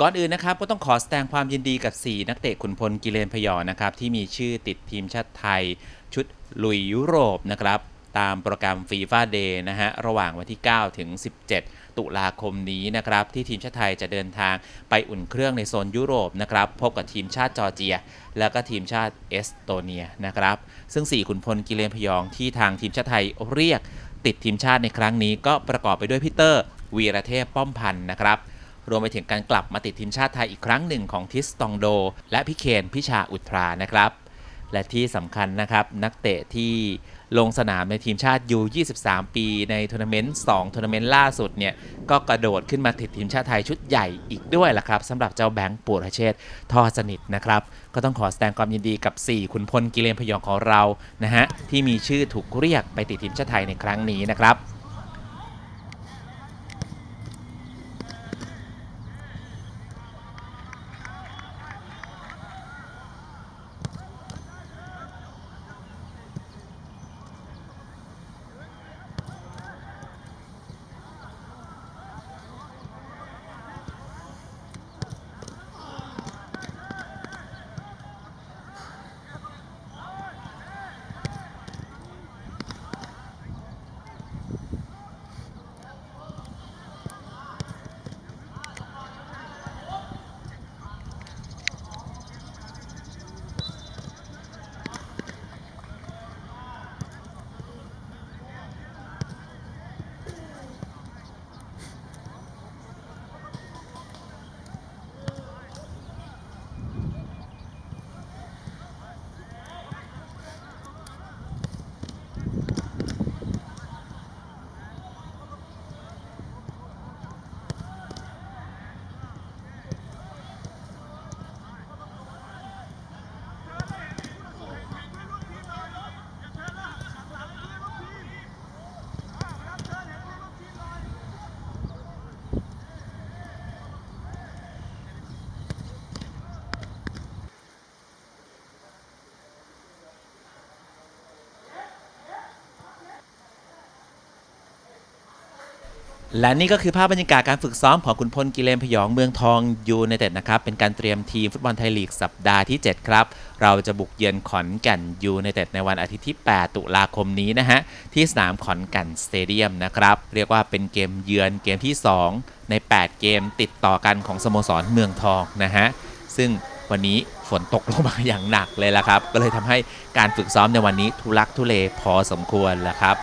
ก่อนอื่นนะครับก็ต้องขอแสดงความยินดีกับ 4 นักเตะขุนพลกิเลนพยองนะครับที่มีชื่อติดทีมชาติไทย ชุดลุยยุโรปนะครับตามโปรแกรมฟีฟ่าเดย์นะฮะระหว่างวันที่ 9 ถึง 17 ตุลาคมนี้นะครับที่ทีมชาติไทยจะเดินทางไปอุ่นเครื่องในโซนยุโรปนะครับพบกับทีมชาติจอร์เจีย แล้วก็ทีมชาติเอสโตเนียนะครับซึ่ง 4 ขุนพลกิเลนพยองที่ทางทีมชาติไทยเรียกติดทีมชาติในครั้งนี้ก็ประกอบไปด้วยพีเตอร์วีรเทพป้อมพันธ์นะครับ รวมไปถึงการกลับมาติดทีมชาติไทยอีกครั้งหนึ่งของทิสตองโด และพี่เคนพิชาอุทรานะครับ และที่สำคัญนะครับนักเตะที่ลงสนามในทีมชาติยู23 ปี ในทัวร์นาเมนต์2ทัวร์นาเมนต์ล่าสุดเนี่ยก็กระโดดขึ้นมาติดทีมชาติไทยชุดใหญ่อีกด้วยล่ะครับสำหรับเจ้าแบงค์ปูรเชษทอสนิทนะครับ ก็ต้องขอแสดงความยินดีกับ 4 ขุนพลกิเลนพยองของเรานะฮะที่มีชื่อถูกเรียกไปติดทีมชาติไทยในครั้งนี้นะครับ และนี่ก็คือภาพบรรยากาศการฝึกซ้อมของคุณพลกิเลนพยองเมืองทองยูไนเต็ดนะครับ เป็นการเตรียมทีมฟุตบอลไทยลีกสัปดาห์ที่ 7 ครับ เราจะบุกเยือนขอนแก่นยูไนเต็ดในวันอาทิตย์ที่ 8 ตุลาคมนี้นะฮะ ที่สนามขอนแก่นสเตเดียมนะครับ เรียกว่าเป็นเกมเยือนเกมที่ 2 ใน 8 เกมติดต่อกันของสโมสรเมืองทองนะฮะ ซึ่งวันนี้ฝนตกลงมาอย่างหนักเลยละครับ ก็เลยทำให้การฝึกซ้อมในวันนี้ทุลักทุเลพอสมควรละครับ